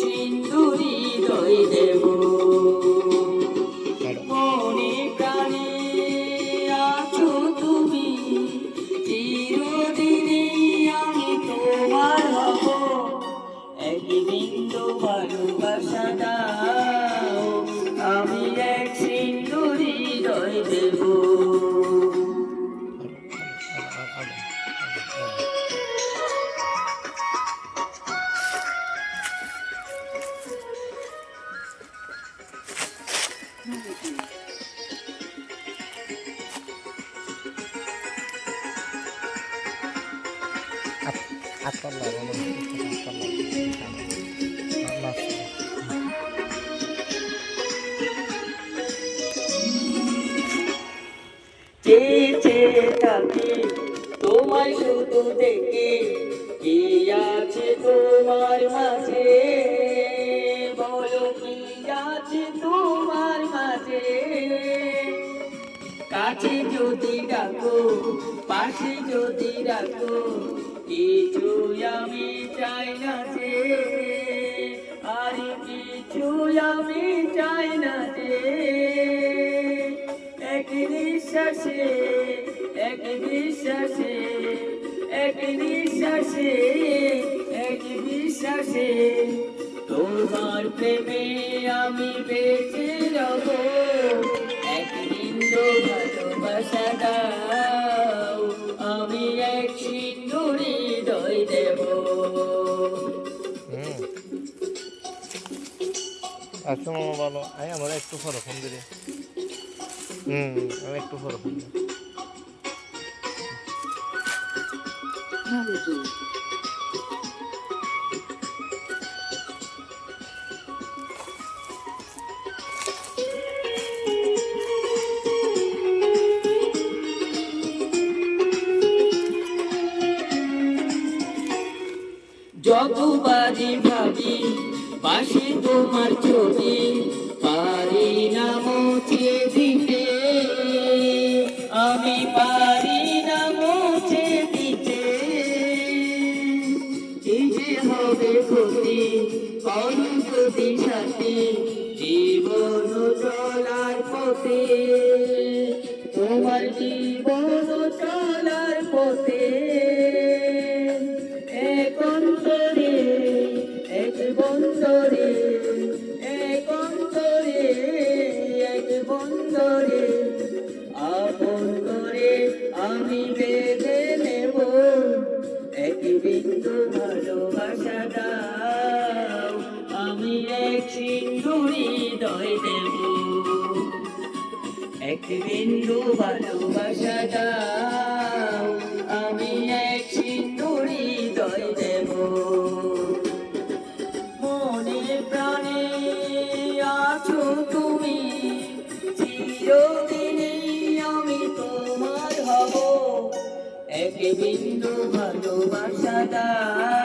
এক দই দেব চেয়ে থাকি তোমায় শুধু দেখে কি আছে তোমার মাঝে? কাছে যদি ডাকো পাশে যদি রাখো কিছু আমি চাই না যে, আর কিছু আমি চাই না যে। এক নিঃশ্বাসে, এক বিশ্বাসে এক নিঃশ্বাসে, এক বিশ্বাসে তোমার প্রেমে আমি বেঁচে রব। আমি এক আচ্ছা মামা ভালো আই আমার একটু পরে ফোন দিলে হুম, আমি একটু পরে ফোন দিই যতবারই ভাবি, পাশে তোমার ছবি। পারি না মুছে দিতে, আমি পারি না মুছে দিতে। এই যে হবে ক্ষতি করুন ক্ষতি সাথে, জীবন চলার পথে। তোমার জীবন বিন্দু ভালোবাসা আমি এক সিন্ধু হৃদয় দেব এক বিন্দু ভালোবাসা দাও আমি এক এক বিন্দু ভালোবাসা দাও